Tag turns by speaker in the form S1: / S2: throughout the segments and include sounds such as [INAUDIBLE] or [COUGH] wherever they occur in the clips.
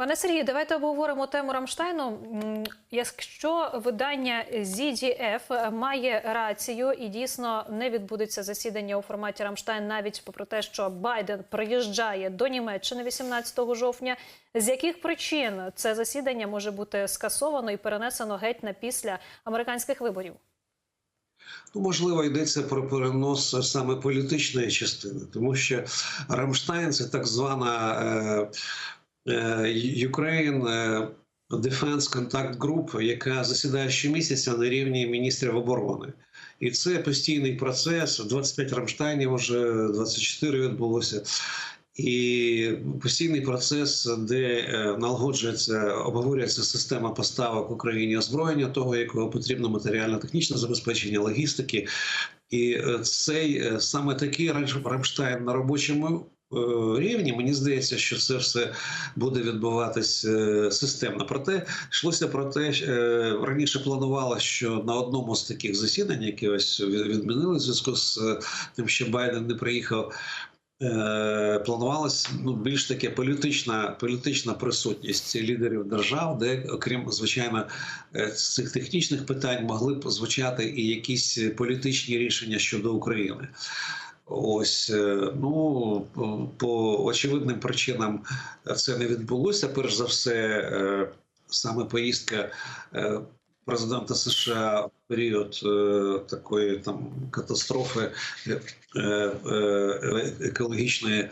S1: Пане Сергію, давайте обговоримо тему Рамштайну. Якщо видання ZDF має рацію і дійсно не відбудеться засідання у форматі Рамштайн, навіть попри те, що Байден приїжджає до Німеччини 18 жовтня, з яких причин це засідання може бути скасовано і перенесено геть на після американських виборів?
S2: Ну, можливо, йдеться про перенос саме політичної частини, тому що Рамштайн це так звана е, Ukraine е, Defense Contact Group, яка засідає щомісяця на рівні міністрів оборони. І це постійний процес. 25 Рамштайнів вже 24 відбулося. І постійний процес, де е, налагоджується, обговорюється система поставок Україні озброєння, того, якого потрібно матеріально-технічне забезпечення, логістики. І е, цей е, саме такий Рамштайн на робочому е, рівні. Мені здається, що це все буде відбуватись е, системно. Проте йшлося про те, що, е, раніше планувалося, що на одному з таких засідань, які ось відмінили в зв'язку з е, тим, що Байден не приїхав. Е, Планувалась ну більш таке політична політична присутність лідерів держав, де, окрім звичайно, е, цих технічних питань могли б звучати і якісь політичні рішення щодо України. Ось е, ну по- очевидним причинам це не відбулося. Перш за все, е, саме поїздка е, президента США в період такої там катастрофи екологічної.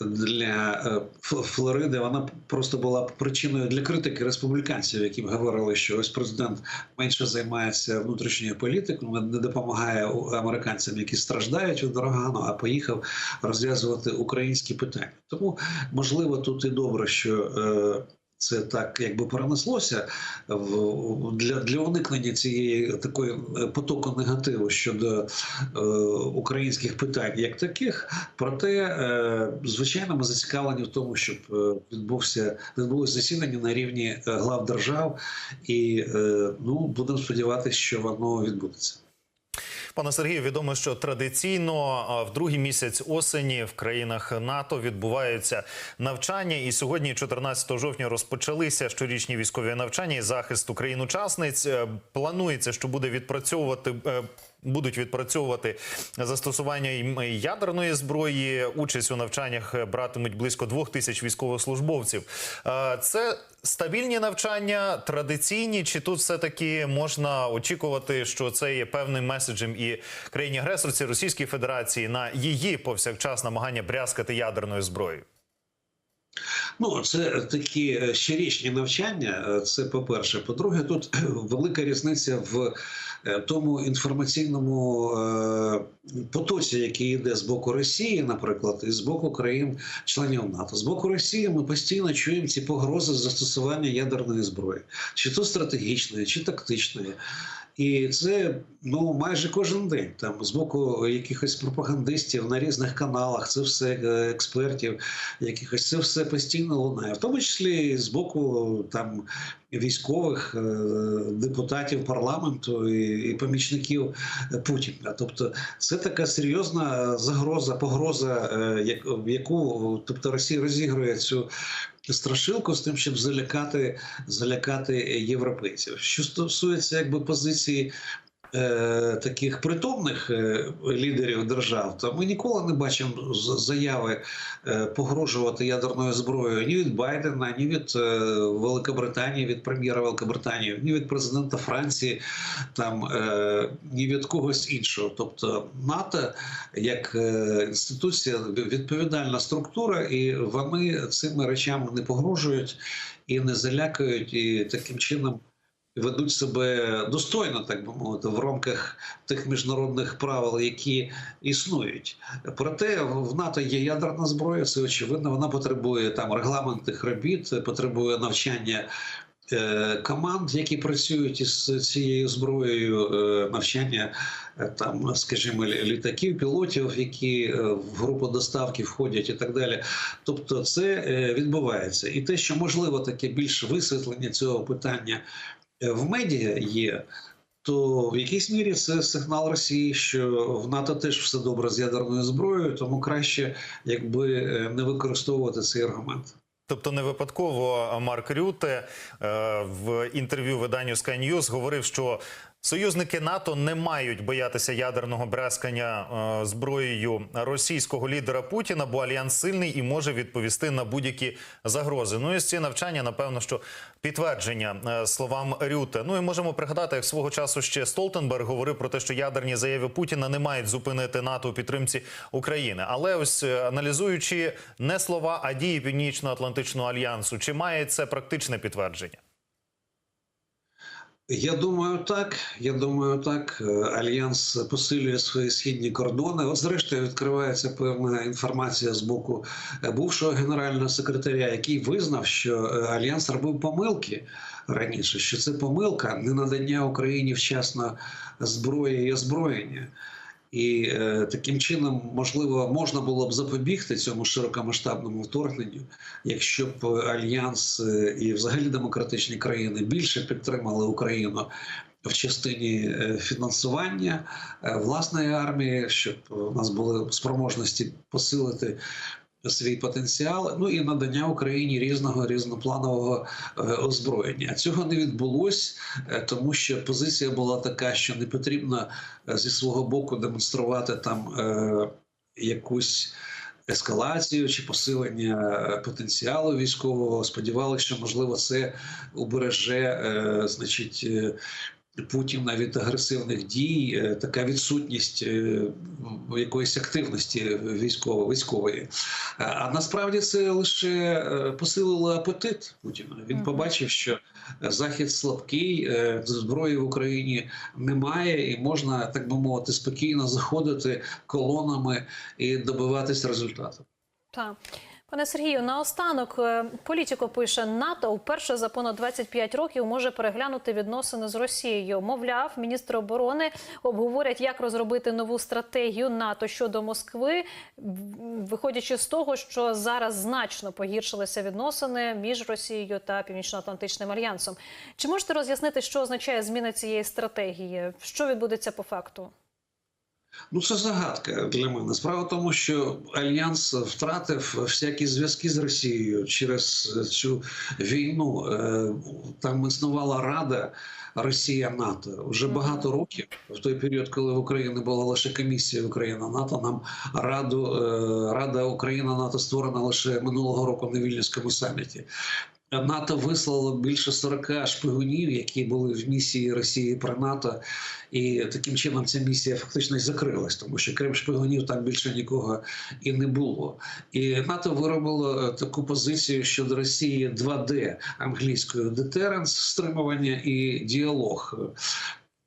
S2: Для е, Флориди вона просто була причиною для критики республіканців, які говорили, що ось президент менше займається внутрішньою політикою, не допомагає американцям, які страждають від урагану, а поїхав розв'язувати українські питання. Тому можливо тут і добре, що е, це так якби перенеслося для, для уникнення цієї такої е, потоку негативу щодо е, українських питань як таких. Проте, е, звичайно, ми зацікавлені в тому, щоб е, відбувся відбулося засідання на рівні е, глав держав, і е, ну будемо сподіватися, що воно відбудеться.
S3: Пане Сергію, відомо, що традиційно в другий місяць осені в країнах НАТО відбуваються навчання. І сьогодні, 14 жовтня, розпочалися щорічні військові навчання і захист Україн-учасниць. Е, Планується, що буде відпрацьовувати. Будуть відпрацьовувати застосування ядерної зброї. Участь у навчаннях братимуть близько двох тисяч військовослужбовців. Е, Це стабільні навчання, традиційні, чи тут все таки можна очікувати, що це є певним меседжем і країні агресорці Російській Федерації на її повсякчас намагання брязкати ядерною зброєю?
S2: Ну, це такі е, щорічні навчання. е, Це по-перше. По-друге, тут [CLEARS THROAT] велика різниця в е, тому інформаційному потоці, який йде з боку Росії, наприклад, і з боку країн-членів НАТО. З боку Росії ми постійно чуємо ці погрози застосування ядерної зброї, чи то стратегічної, чи тактичної. І це ну майже кожен день там з боку якихось пропагандистів на різних каналах, це все е, експертів, якихось це все постійно лунає, в тому числі з боку там військових е, депутатів парламенту і, і помічників Путіна. Тобто, це така серйозна загроза, погроза, е, як, в яку тобто Росія розігрує цю страшилку з тим, щоб залякати, залякати європейців. Що стосується якби позиції. Е, Таких притомних е, лідерів держав, то ми ніколи не бачимо заяви е, погрожувати ядерною зброєю ні від Байдена, ні від Великобританії, від прем'єра Великобританії, ні від президента Франції, там ні від когось іншого. Тобто НАТО як інституція відповідальна структура, і вони цими речами не погрожують і не залякають, і таким чином. Ведуть себе достойно, так би мовити, в рамках тих міжнародних правил, які існують. Проте в НАТО є ядерна зброя, це очевидно. Вона потребує там регламентних робіт, потребує навчання е, команд, які працюють із цією зброєю, е, навчання е, там, скажімо, літаків, пілотів, які в групу доставки входять, і так далі. Тобто, це відбувається, і те, що можливо таке більш висвітлення цього питання в медіа є. То в якійсь мірі це сигнал Росії, що в НАТО теж все добре з ядерною зброєю, тому краще, якби е, не використовувати цей аргумент.
S3: Тобто не випадково Марк Рюте е, в інтерв'ю виданню Sky News говорив, що союзники НАТО не мають боятися ядерного брязкання е, зброєю російського лідера Путіна, бо альянс сильний і може відповісти на будь-які загрози. Ну і ці навчання, напевно, що підтвердження е, словам Рюте. Ну і можемо пригадати, як свого часу ще Столтенберг говорив про те, що ядерні заяви Путіна не мають зупинити НАТО у підтримці України. Але ось е, аналізуючи не слова, а дії Північно-Атлантичного альянсу, чи має це практичне підтвердження?
S2: Я думаю, так. Я думаю, так. Е, Альянс посилює свої східні кордони. От, зрештою, відкривається певна інформація з боку е, бувшого генерального секретаря, який визнав, що е, альянс робив помилки раніше. Що це помилка не надання Україні вчасно зброї і озброєння. І е, таким чином, можливо, можна було б запобігти цьому широкомасштабному вторгненню, якщо б альянс е, і взагалі демократичні країни більше підтримали Україну в частині е, фінансування е, власної армії, щоб у нас були спроможності посилити. Свій потенціал, ну і надання Україні різного різнопланового е, озброєння. Цього не відбулось, е, тому що позиція була така, що не потрібно е, зі свого боку демонструвати там якусь ескалацію чи посилення потенціалу військового. Сподівалися, що можливо це убереже, значить. Путіна від агресивних дій, е, така відсутність е, якоїсь активності військово військової. Е, А насправді це лише посилило апетит Путіна. Він побачив, що захід слабкий, зброї в Україні немає, і можна так би мовити спокійно заходити колонами і добиватись результату.
S1: Так. Пане Сергію, наостанок е, політико пише НАТО вперше за понад 25 років може переглянути відносини з Росією. Мовляв, міністри оборони обговорять, як розробити нову стратегію НАТО щодо Москви, виходячи з того, що зараз значно погіршилися відносини між Росією та Північно-Атлантичним альянсом. Чи можете роз'яснити, що означає зміна цієї стратегії? Що відбудеться по факту?
S2: Ну, це загадка для мене. Справа в тому, що альянс втратив всякі зв'язки з Росією через цю війну. Е, Там існувала Рада Росія НАТО вже багато років. В той період, коли в Україні була лише комісія Україна НАТО, нам раду е, Рада Україна НАТО створена лише минулого року на Вільнюському саміті. НАТО вислало більше 40 шпигунів, які були в місії Росії про НАТО, і таким чином ця місія фактично закрилась, тому що крім шпигунів там більше нікого і не було. І НАТО виробило е, таку позицію щодо Росії 2D англійською deterrence, стримування і діалог.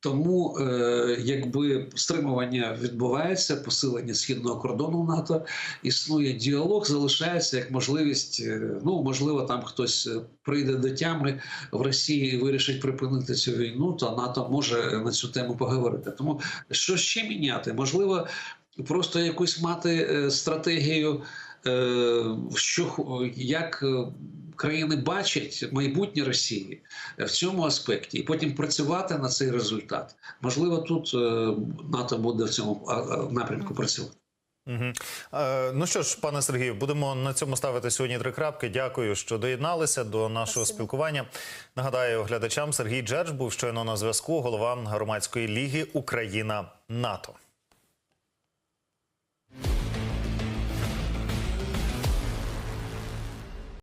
S2: Тому, е, якби стримування відбувається, посилення східного кордону НАТО, існує діалог, залишається як можливість. е, Ну можливо, там хтось е, прийде до тями в Росії і вирішить припинити цю війну, то НАТО може на цю тему поговорити. Тому що ще міняти? Можливо, просто якусь мати стратегію, що як. Країни бачать майбутнє Росії в цьому аспекті, і потім працювати на цей результат. Можливо, тут е, НАТО буде в цьому напрямку працювати.
S3: Угу. Е, ну що ж, пане Сергію, будемо на цьому ставити сьогодні три крапки. Дякую, що доєдналися до нашого
S1: Спасибо.
S3: спілкування. Нагадаю глядачам, Сергій Джерж був щойно на зв'язку, голова громадської ліги Україна НАТО.